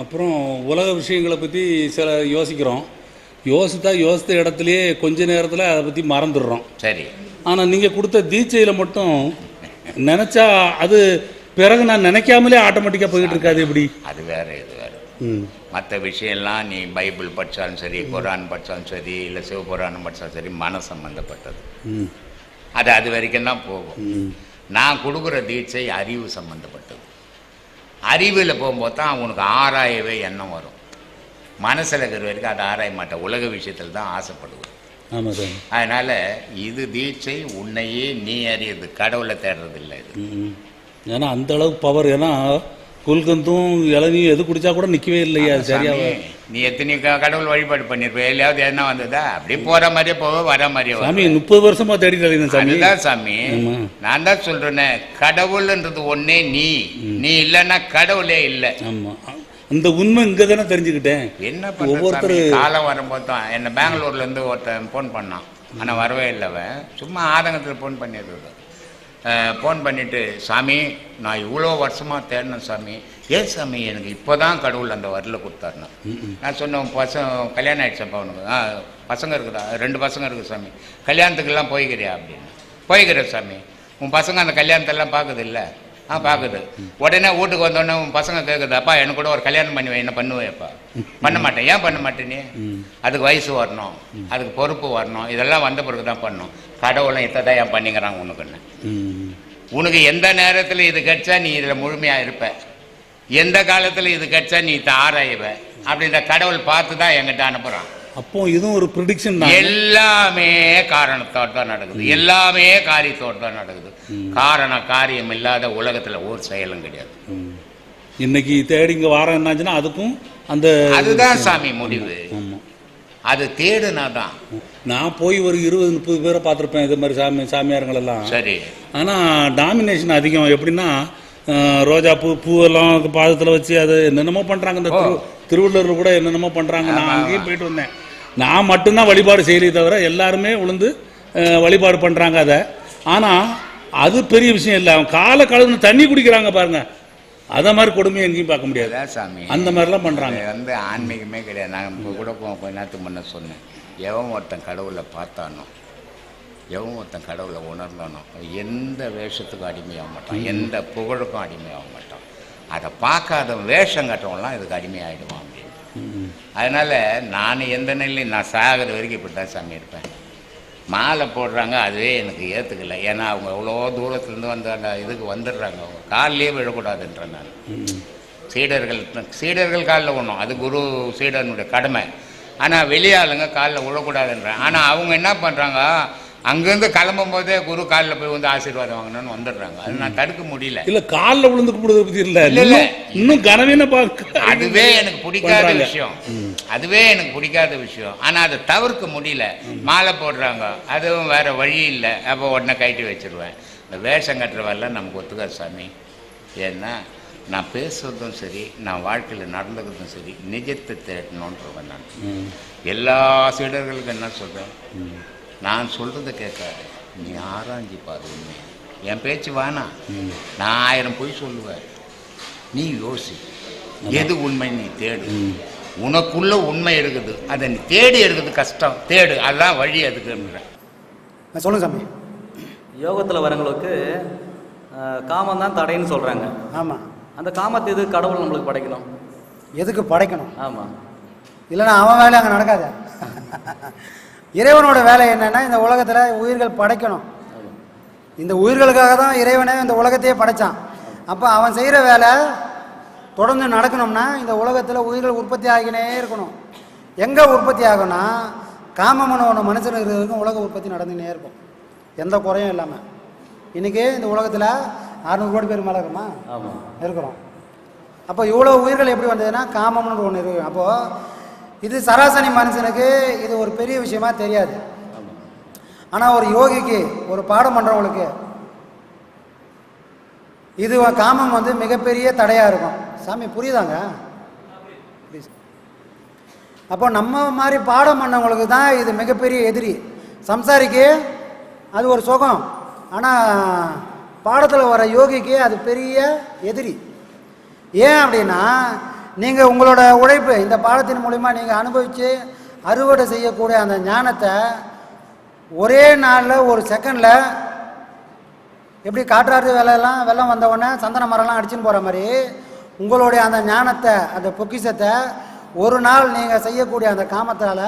அப்புறம் உலக விஷயங்களை பற்றி சில யோசிக்கிறோம். யோசித்தா யோசித்த இடத்துலையே கொஞ்ச நேரத்தில் அதை பற்றி மறந்துடுறோம். சரி. ஆனால் நீங்கள் கொடுத்த தீட்சையில் மட்டும் நினச்சா அது பிறகு நான் நினைக்காமலே ஆட்டோமேட்டிக்காக போயிட்டு இருக்காது எப்படி? அது வேற இது வேற. மற்ற விஷயம்லாம் நீ பைபிள் படித்தாலும் சரி குரான் படித்தாலும் சரி இல்லை சிவபுராணம் படித்தாலும் சரி மன சம்பந்தப்பட்டது. ம். அது அது வரைக்கும் தான் போகும். நான் கொடுக்குற தீட்சை அறிவு சம்பந்தப்பட்டது. அறிவில் போகும்போது தான் உனக்கு ஆராயவே எண்ணம் வரும். மனசில் இருக்கிற வரைக்கும் அதை ஆராய மாட்டேன். உலக விஷயத்தில் தான் ஆசைப்படுவேன். ஆமாம் சார். அதனால் இது தீட்சை உன்னையே நீ அறியறது. கடவுளை தேடுறது இல்லை இது ஏன்னா அந்த அளவுக்கு பவர் ஏன்னா குல்கந்தும் இளநியும் எது குடிச்சா கூட நிற்கவே இல்லையா அது சரியா சாமி, நீ எத்தனை கடவுள் வழிபாடு பண்ணிருப்ப எல்லையாவது என்ன வந்ததா? அப்படியே போற மாதிரியே போவ வர மாதிரியே. சாமி முப்பது வருஷமா தேடிட்டு இருக்கேன் சாமி. அதுதான் சாமி. ஆமா. நான் தான் சொல்றேனே கடவுள்ன்றது ஒன்னே நீ. நீ இல்லைன்னா கடவுளே இல்லை. ஆமாம் அந்த உண்மை இங்கே தானே தெரிஞ்சுக்கிட்டேன். என்ன ஒவ்வொருத்தரு-? காலம் வரும்போது தான். என்ன பெங்களூர்ல இருந்து ஒருத்தன் ஃபோன் பண்ணான். ஆனா வரவே இல்லை அவன். சும்மா ஆதங்கத்துல ஃபோன் பண்ணிடுறது ஃபோன் பண்ணிட்டு சாமி நான் இவ்வளோ வருஷமா தேடினேன் சாமி. ஏன் சாமி எனக்கு இப்போதான் கடவுள் அந்த வரல கொடுத்தாருன்னா? நான் சொன்னேன் "உன் பசங்க கல்யாணம் ஆயிடுச்சப்பா அவனுக்கு ஆ பசங்க இருக்குதா? ரெண்டு பசங்க இருக்கு சாமி. கல்யாணத்துக்கெல்லாம் போய்க்கிறியா? அப்படின்னு. போய்க்கிறேன் சாமி. உன் பசங்க அந்த கல்யாணத்தெல்லாம் பார்க்குது இல்லை? ஆ பார்க்குது. உடனே வீட்டுக்கு வந்தோடனே உன் பசங்க கேட்குது அப்பா எனக்கு கூட ஒரு கல்யாணம் பண்ணி வை என்ன பண்ணுவேப்பா பண்ண மாட்டேன். ஏன் பண்ண மாட்டேன் நீ? அதுக்கு வயசு வரணும். அதுக்கு பொறுப்பு வரணும். இதெல்லாம் வந்த பிறகு தான் பண்ணும். கடவுளும் இதை தான் ஏன் பண்ணிக்கிறாங்க உனக்குன்னு. உனக்கு எந்த நேரத்தில் இது கிடைச்சா நீ இதில் முழுமையாக இருப்ப. எந்த காலத்தில் இது கிடைச்சா நீ இதை ஆராய்வ. அப்படி இந்த கடவுள் பார்த்து தான் என்கிட்ட அனுப்புகிறான் அப்போ இதுவும் ஒரு ப்ரிடிக்ஷன் தான். எல்லாமே காரணத்தோடு தான் நடக்குது. எல்லாமே காரியத்தோடு தான் நடக்குது. காரண காரியம் இல்லாத உலகத்துல ஒரு செயலும் கிடையாது. இன்னைக்கு தேடி இங்கே வாரம் என்னாச்சுன்னா அதுக்கும் அந்த அதுதான் சாமி முடிவு. அது தேடுனா தான் நான் போய் ஒரு இருபது முப்பது பேரை பார்த்துருப்பேன் இது மாதிரி சாமி சாமியாருங்களெல்லாம் சரி. ஆனால் டாமினேஷன் அதிகம். எப்படின்னா ரோஜா பூ பூவெல்லாம் பாதத்தில் வச்சு அது என்னென்னமோ பண்ணுறாங்க இந்த திருவள்ளூரில் கூட என்னென்னமோ பண்ணுறாங்க நான் அங்கேயும் போயிட்டு வந்தேன். நான் மட்டும்தான் வழிபாடு செய்யலே தவிர எல்லாருமே அஹ், வழிபாடு பண்ணுறாங்க அதை. ஆனால் அது பெரிய விஷயம் இல்லை. அவன் காலை கழுவுன தண்ணி குடிக்கிறாங்க பாருங்க. அதை மாதிரி கொடுமையை எங்கேயும் பார்க்க முடியாது. சாமி. அந்த மாதிரிலாம் பண்ணுறாங்க வந்து ஆன்மீகமே கிடையாது. நான் இப்போ கூட கொஞ்ச நேரத்துக்கு முன்ன சொன்னேன். எவன் ஒருத்தன் கடவுளை பார்த்தானோ எவன் ஒருத்தன் கடவுளை உணர்ந்தானோ எந்த வேஷத்துக்கும் அடிமையாக மாட்டான் எந்த புகழுக்கும் அடிமையாக மாட்டான் அதை பார்க்காதவன் வேஷம் கட்டவன்லாம் இதுக்கு அடிமையாகிடுவான் அப்படின்னு. அதனால் நான் எந்த நிலையும் நான் சாகிற வரைக்கும் இப்படி தான் சாமி இருப்பேன். மாலை போடுறாங்க அதுவே எனக்கு ஏற்றுக்கல ஏன்னா அவங்க அவ்வளோ தூரத்துலேருந்து வந்து அந்த இதுக்கு வந்துடுறாங்க. அவங்க காலிலே விழக்கூடாதுன்றேன் நான். சீடர்கள் சீடர்கள் காலில் விடணும் அது குரு சீடனுடைய கடமை. ஆனால் வெளியாளுங்க காலில் விழக்கூடாதுன்றேன். ஆனால் அவங்க என்ன பண்ணுறாங்க அங்கேருந்து கிளம்பும் போதே குரு காலில் போய் வந்து ஆசீர்வாதம் வாங்கணும்னு வந்துடுறாங்க. அது நான் தடுக்க முடியல. இல்லை காலில் விழுந்து கும்பிடுறத பற்றி இல்லை. இல்ல. இன்னும் கனவீன பார்க்க அதுவே எனக்கு பிடிக்காத. விஷயம். அதுவே எனக்கு பிடிக்காத விஷயம். ஆனால் அதை தவிர்க்க முடியல. மாலை போடுறாங்க. அதுவும் வேற வழி இல்லை. அப்போ உடனே கைட்டு வச்சிருவேன். இந்த வேஷம் கட்டுறவெல்லாம் நமக்கு ஒத்துக்காது சாமி. ஏன்னா நான் பேசுறதும் சரி நான் வாழ்க்கையில் நடந்துக்கிறதும் சரி நிஜத்தை தேடணுன்றவன் நான். எல்லா சீடர்களுக்கும் என்ன சொல்கிறேன் நான் சொல்கிறத கேட்காது. நீ ஆராய்ஞ்சி பாரு உண்மை என் பேச்சு வேணாம். நான் ஆயிரம் பொய் சொல்லுவேன். நீ யோசி. எது உண்மை நீ தேடு. உனக்குள்ள உண்மை இருக்குது அதை நீ தேடி எடுக்கிறது கஷ்டம். தேடு. அதுதான் வழி அதுக்குன்றேன் சொல்லுங்க சாமி. யோகத்தில் வரவங்களுக்கு காமம் தான் தடைன்னு சொல்கிறாங்க ஆமாம் அந்த காமத்தை எது கடவுள் நம்மளுக்கு படைக்கணும்? எதுக்கு படைக்கணும்? ஆமாம் இல்லைன்னா அவன் வேலை அங்கே நடக்காது. இறைவனோட வேலை என்னன்னா இந்த உலகத்தில் உயிர்கள் படைக்கணும். இந்த உயிர்களுக்காக தான் இறைவனே இந்த உலகத்தையே படைச்சான். அப்போ அவன் செய்கிற வேலை தொடர்ந்து நடக்கணும்னா இந்த உலகத்தில் உயிர்கள் உற்பத்தி ஆகினே இருக்கணும். எங்கே உற்பத்தி ஆகும்னா காமமன ஒன்று மனுஷன் இருக்கிற வரைக்கும் உலக உற்பத்தி நடந்துகினே இருக்கும். எந்த குறையும் இல்லாமல் இன்றைக்கி இந்த உலகத்தில் அறுநூறு கோடி பேர் மேலே இருக்குமா ஆமாம் இருக்கிறோம். அப்போ இவ்வளோ உயிர்கள் எப்படி வந்ததுன்னா காமம்னு ஒன்று இருக்கு. அப்போது இது சராசரி மனுஷனுக்கு இது ஒரு பெரிய விஷயமா தெரியாது. ஆனால் ஒரு யோகிக்கு ஒரு பாடம் பண்ணுறவங்களுக்கு இது காமம் வந்து மிகப்பெரிய தடையாக இருக்கும். சாமி புரியுதாங்க? அப்போ நம்ம மாதிரி பாடம் பண்ணவங்களுக்கு தான் இது மிகப்பெரிய எதிரி. சம்சாரிக்கு அது ஒரு சுகம். ஆனால் பாடத்தில் வர யோகிக்கு அது பெரிய எதிரி. ஏன் அப்படின்னா நீங்கள் உங்களோட உழைப்பு இந்த பாடத்தின் மூலிமா நீங்கள் அனுபவித்து அறுவடை செய்யக்கூடிய அந்த ஞானத்தை ஒரே நாளில் ஒரு செகண்டில் எப்படி காற்றாற்று வேலையெல்லாம் வெள்ளம் வந்தவுடனே சந்தன மரம்லாம் அடிச்சுன்னு போகிற மாதிரி உங்களுடைய அந்த ஞானத்தை அந்த பொக்கிஷத்தை ஒரு நாள் நீங்கள் செய்யக்கூடிய அந்த காமத்தால்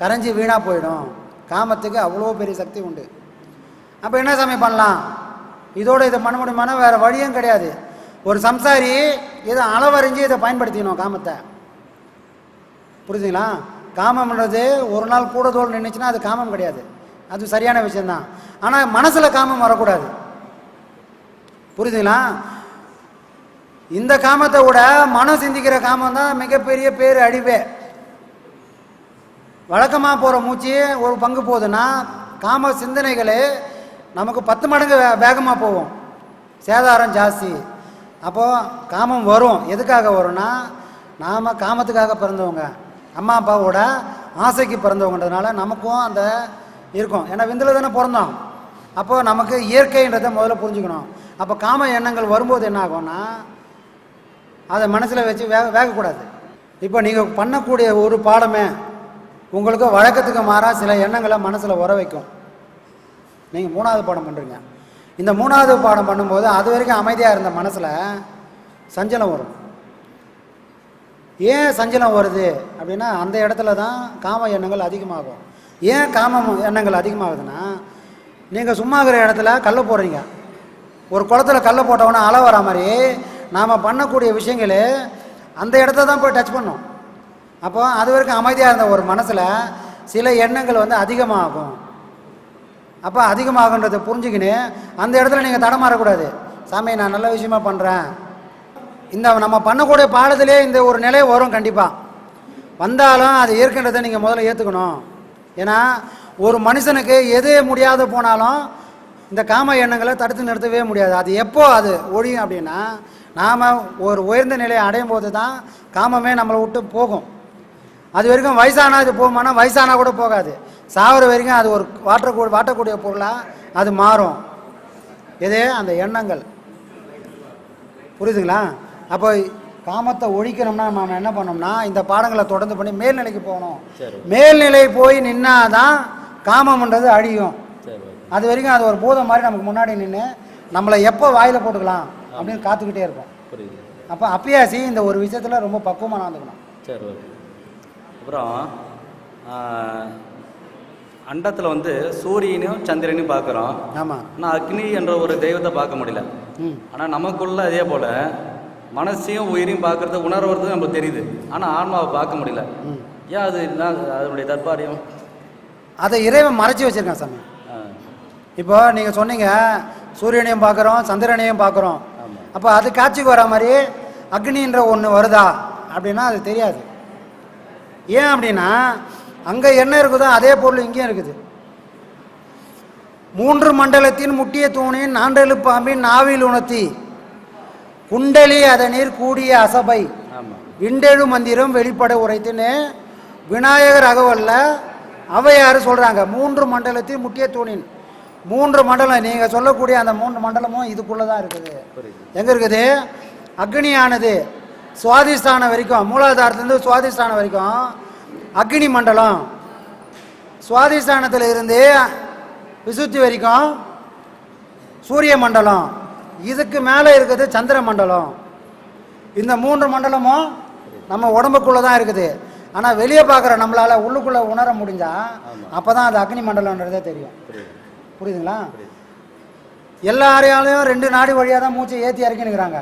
கரைஞ்சி வீணாக போயிடும். காமத்துக்கு அவ்வளோ பெரிய சக்தி உண்டு. அப்போ என்ன சாமி பண்ணலாம்? இதோட இதை பண்ண முடியுமானா வேறு வழியும் கிடையாது. ஒரு சம்சாரி இதை அளவறிஞ்சு இதை பயன்படுத்திக்கணும் காமத்தை. புரிஞ்சுங்களா? காமம்ன்றது ஒரு நாள் கூட தோல் நின்றுச்சுன்னா அது காமம் கிடையாது. அது சரியான விஷயம்தான். ஆனால் மனசில் காமம் வரக்கூடாது. புரிஞ்சுங்களா? இந்த காமத்தை விட மனம் சிந்திக்கிற காமம் தான் மிகப்பெரிய பேர் அழிவே. வழக்கமாக போகிற மூச்சு ஒரு பங்கு போகுதுன்னா காம சிந்தனைகளே நமக்கு பத்து மடங்கு வே வேகமாக போகும். சேதாரம் ஜாஸ்தி. அப்போது காமம் வரும். எதுக்காக வரும்னா நாம் காமத்துக்காக பிறந்தவங்க. அம்மா அப்பாவோட ஆசைக்கு பிறந்தவங்கன்றதுனால நமக்கும் அந்த இருக்கும். ஏன்னா விந்தில் தானே பிறந்தோம். அப்போது நமக்கு இயற்கைன்றதை முதல்ல புரிஞ்சுக்கணும். அப்போ காம எண்ணங்கள் வரும்போது என்ன ஆகும்னா அதை மனசில் வச்சு வேக வேகக்கூடாது. இப்போ நீங்கள் பண்ணக்கூடிய ஒரு பாடமே உங்களுக்கு வழக்கத்துக்கு மாறாக சில எண்ணங்களை மனசில் உற வைக்கும். நீங்கள் மூணாவது பாடம் பண்ணுறீங்க இந்த மூணாவது பாடம் பண்ணும்போது அது வரைக்கும் அமைதியாக இருந்த மனசில் சஞ்சலம் வரும். ஏன் சஞ்சலம் வருது அப்படின்னா அந்த இடத்துல தான் காம எண்ணங்கள் அதிகமாகும். ஏன் காம எண்ணங்கள் அதிகமாகுதுன்னா நீங்கள் சும்மா இருக்கிற இடத்துல கல்லை போடுறீங்க. ஒரு குளத்துல கல்லை போட்டவொன்னே அலை வரா மாதிரி நாம் பண்ணக்கூடிய விஷயங்கள் அந்த இடத்த தான் போய் டச் பண்ணும். அப்போ அது வரைக்கும் அமைதியாக இருந்த ஒரு மனசில் சில எண்ணங்கள் வந்து அதிகமாகும். அப்போ அதிகமாகன்றதை புரிஞ்சுக்கின்னு அந்த இடத்துல நீங்கள் தடமாறக்கூடாது சாமி நான் நல்ல விஷயமா பண்ணுறேன் இந்த நம்ம பண்ணக்கூடிய பாடத்திலே இந்த ஒரு நிலை வரும் கண்டிப்பாக வந்தாலும் அது ஏற்கின்றதை நீங்கள் முதல்ல ஏற்றுக்கணும் ஏன்னா ஒரு மனுஷனுக்கு எது முடியாத போனாலும் இந்த காம எண்ணங்களை தடுத்து நிறுத்தவே முடியாது. அது எப்போ அது ஒழியும் அப்படின்னா நாம் ஒரு உயர்ந்த நிலையை அடையும் போது தான் காமமே நம்மளை விட்டு போகும். அது வரைக்கும் வயசானா இது போகுமானா வயசானா கூட போகாது. சாகுற வரைக்கும் அது ஒரு வாட்டக்கூடிய வாட்டக்கூடிய பொருளாக அது மாறும். எது? அந்த எண்ணங்கள். புரியுதுங்களா? அப்போ காமத்தை ஒழிக்கணும்னா நாம் என்ன பண்ணோம்னா இந்த பாடங்களை தொடர்ந்து பண்ணி மேல்நிலைக்கு போகணும். மேல்நிலை போய் நின்னாதான் காமம்ன்றது அழியும். அது வரைக்கும் அது ஒரு பூதம் மாதிரி நமக்கு முன்னாடி நின்று நம்மளை எப்போ வாயில் போட்டுக்கலாம் அப்படின்னு காத்துக்கிட்டே புரியுது. அப்போ அப்பியாசி இந்த ஒரு விஷயத்தில் ரொம்ப பக்குவமாக நடந்துக்கணும். சரி அப்புறம் அண்டத்தில் வந்து சூரியனையும் சந்திரனையும் பார்க்குறோம். ஆமாம் ஆனால் அக்னி என்ற ஒரு தெய்வத்தை பார்க்க முடியல. ம். ஆனால் நமக்குள்ள அதே போல் மனசையும் உயிரையும் பார்க்கறது உணர்வது நமக்கு தெரியுது. ஆனால் ஆன்மாவை பார்க்க முடியல. ம். ஏன் அது என்ன அதனுடைய தற்பாரியம்? அதை இறைவன் மறைச்சி வச்சிருக்கான் சாமி. இப்போ நீங்கள் சொன்னீங்க சூரியனையும் பார்க்குறோம் சந்திரனையும் பார்க்குறோம். அப்போ அது காட்சிக்கு வர மாதிரி அக்னின்ற ஒன்று வருதா? அப்படின்னா அது தெரியாது. ஏன் அப்படின்னா அங்கே என்ன இருக்குதோ அதே பொருள் இங்கேயும் இருக்குது. மூன்று மண்டலத்தின் முட்டிய தூணின் நாண்டெழு பாம்பின் நாவில் உணர்த்தி குண்டலி அதனீர் கூடிய அசபை விண்டெழு மந்திரம் வெளிப்பட உரைத்துன்னு விநாயகர் அகவல்ல அவையார் சொல்கிறாங்க மூன்று மண்டலத்தின் முக்கிய தூணின். மூன்று மண்டலம் நீங்கள் சொல்லக்கூடிய அந்த மூன்று மண்டலமும் இதுக்குள்ளே தான் இருக்குது எங்கே இருக்குது? அக்னியானது சுவாதிஷ்டானம் வரைக்கும் மூலாதாரத்துலேருந்து சுவாதிஷ்டானம் வரைக்கும் அக்னி மண்டலம். சுவாதிஷ்டானத்தில் இருந்து விசுத்தி வரைக்கும் சூரிய மண்டலம். இதுக்கு மேலே இருக்குது சந்திர மண்டலம். இந்த மூன்று மண்டலமும் நம்ம உடம்புக்குள்ளே தான் இருக்குது. ஆனால் வெளியே பார்க்குற நம்மளால் உள்ளுக்குள்ளே உணர முடிஞ்சா அப்போ தான் அது அக்னி மண்டலம்ன்றதே தெரியும். புரியுது. புரியுதுங்களா? எல்லாரையாலையும் ரெண்டு நாடி வழியாக தான் மூச்சை ஏற்றி இறக்கினுக்கிறாங்க.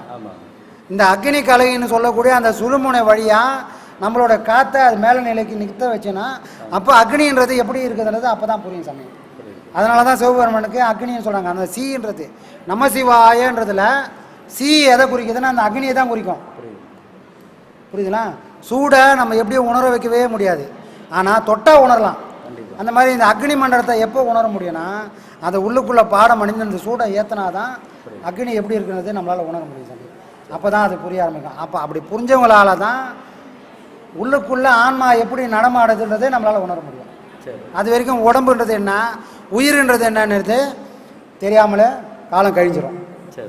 இந்த அக்னி கலைன்னு சொல்லக்கூடிய அந்த சுழுமுனை வழியாக நம்மளோட காற்றை அது மேல நிலைக்கு நிறுத்த வச்சுன்னா அப்போ அக்னின்றது எப்படி இருக்குதுன்றது அப்போ தான் புரியும் சாமி. அதனால தான் சிவபெருமனுக்கு அக்னின்னு சொல்கிறாங்க அந்த சீன்றது நமசிவாயன்றதுல சி எதை குறிக்குதுன்னா அந்த அக்னியை தான் குறிக்கும். புரியுதுங்களா? சூடை நம்ம எப்படியும் உணர வைக்கவே முடியாது. ஆனால் தொட்டா உணரலாம். அந்த மாதிரி இந்த அக்னி மண்டலத்தை எப்போ உணர முடியும்னா அதை உள்ளுக்குள்ளே பாடம் அணிந்து அந்த சூடை ஏற்றினா தான் அக்னி எப்படி இருக்கிறது நம்மளால் உணர முடியும் தம்பி அப்போ தான் அது புரிய ஆரம்பிக்கும். அப்போ அப்படி புரிஞ்சவங்களால தான் உள்ளுக்குள்ளே ஆன்மா எப்படி நடமாடுதுன்றதை நம்மளால் உணர முடியும். சரி. அது வரைக்கும் உடம்புன்றது என்ன? உயிர்ன்றது என்னன்றது தெரியாமலே காலம் கழிஞ்சிரும். சரி.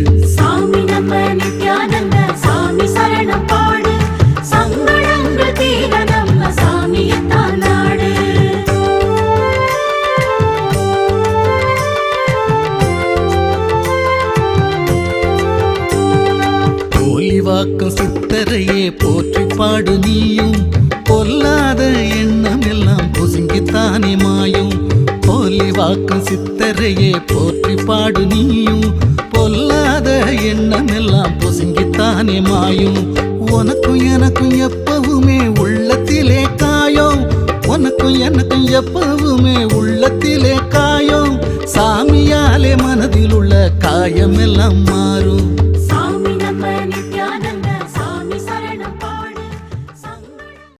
சித்தரையே போற்றி பாடு நீயும். பொல்லாத எண்ணமெல்லாம் பொசுங்கித்தானே மாயும். உனக்கும் எனக்கும் எப்பவுமே உள்ளத்திலே காயம். உனக்கும் எனக்கும் எப்பவுமே உள்ளத்திலே காயம். சாமியாலே மனதில் உள்ள காயமெல்லாம் மாறும்.